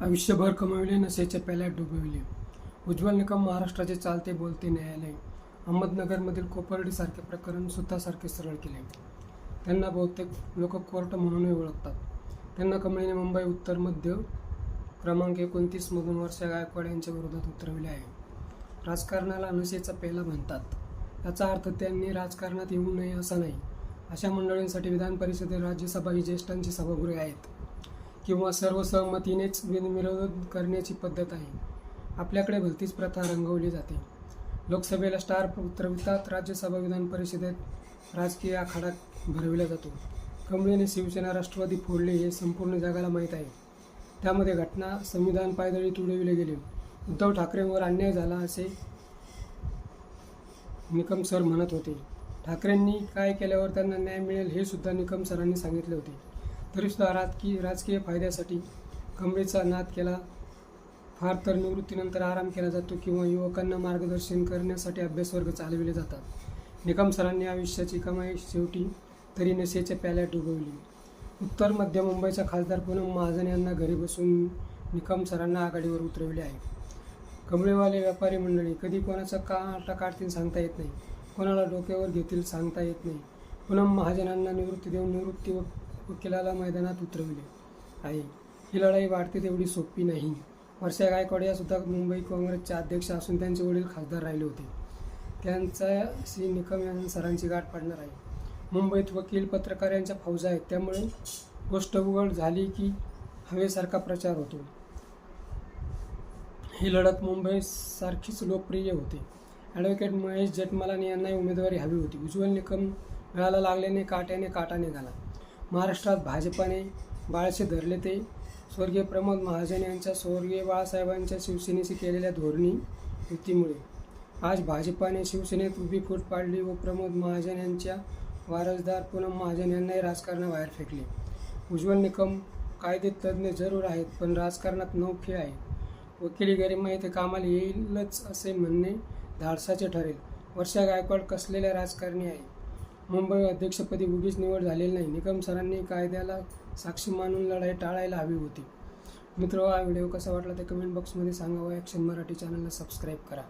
आयुष्यभर कमविले नशेच्या प्याल्यात डुबविले. उज्ज्वल निकम महाराष्ट्राचे चालते बोलते न्यायालय. अहमदनगरमधील कोपर्डीसारखे प्रकरण सुतासारखे सरळ केले. त्यांना बहुतेक लोक कोर्ट म्हणूनही ओळखतात. त्यांना कमळीने मुंबई उत्तर मध्य क्रमांक एकोणतीसमधून वर्षा गायकवाड यांच्या विरोधात उतरविले आहे. राजकारणाला नशेचा पेला म्हणतात. याचा अर्थ त्यांनी राजकारणात येऊ नये असा नाही. अशा मंडळींसाठी विधान परिषदेत राज्यसभा ही ज्येष्ठांची सभागृहे आहेत. किंवा सर्वसहमतीनेच बिनविरोध करण्याची पद्धत आहे. आपल्याकडे भलतीच प्रथा रंगवली जाते. लोकसभेला स्टार उतरवितात राज्यसभा विधान परिषदेत राजकीय आखाडा भरविला जातो. कमळीने शिवसेना राष्ट्रवादी फोडले हे संपूर्ण जगाला माहीत आहे. त्यामध्ये घटना संविधान पायदळी तुडविले गेले. उद्धव ठाकरेंवर अन्याय झाला असे निकम सर म्हणत होते. ठाकरेंनी काय केल्यावर त्यांना न्याय मिळेल हे सुद्धा निकम सरांनी सांगितले होते. तरीसुद्धा राजकीय राजकीय फायद्यासाठी कमरेचा नाद केला. फार तर निवृत्तीनंतर आराम केला जातो किंवा युवकांना मार्गदर्शन करण्यासाठी अभ्यासवर्ग चालविले जातात. निकम सरांनी आयुष्याची कमाई शेवटी तरी नशेच्या प्याल्यात डुबवली उत्तर मध्य मुंबईचा खासदार पूनम महाजन यांना घरी बसून निकम सरांना आघाडीवर उतरविले आहे. कमळेवाले व्यापारी मंडळी कधी कोणाचा का आटा काढतील सांगता येत नाही. कोणाला डोक्यावर घेतील सांगता येत नाही. पूनम महाजनांना निवृत्ती देऊन निवृत्ती व वकिलाला मैदानात उतरविले. आहे ही लढाई वाढते तेवढी सोपी नाही. वर्षा गायकवाड या सुद्धा मुंबई काँग्रेसच्या अध्यक्ष असून त्यांचे वडील खासदार राहिले होते. त्यांचा श्री निकम यांना सरांची गाठ पडणार आहे. मुंबईत वकील पत्रकार यांच्या फौजा आहेत. त्यामुळे गोष्ट उघड झाली की हवेसारखा प्रचार होतो. ही लढत मुंबईसारखीच लोकप्रिय होते. ॲडव्होकेट महेश जेठमलानी यांनाही उमेदवारी हवी होती. उज्ज्वल निकम मिळायला लागल्याने काट्याने काटा निघाला महाराष्ट्रात भाजपाने बाळसे धरले ते. स्वर्गीय प्रमोद महाजन यांच्या स्वर्गीय बाळासाहेबांच्या शिवसेनेशी केलेल्या धोरणी युतीमुळे. आज भाजपाने शिवसेनेत उभी फूट पाडली व प्रमोद महाजन यांच्या वारसदार पूनम महाजन यांनाही राजकारणाबाहेर फेकले. उज्ज्वल निकम कायदे तज्ज्ञ जरूर आहेत पण राजकारणात नौखे आहे वकिली गरिमा येथे कामाला येईलच असे म्हणणे धाडसाचे ठरेल. वर्षा गायकवाड कसलेल्या राजकारणी आहे? मुंबई अध्यक्षपदी उगीच निवड झालेली नाही. निकम सरांनी कायद्याला साक्षी मानून लढाई टाळायला हवी होती. मित्र हा व्हिडिओ कसा वाटला ते कमेंट बॉक्समध्ये सांगा व ॲक्शन मराठी चॅनलला सबस्क्राईब करा.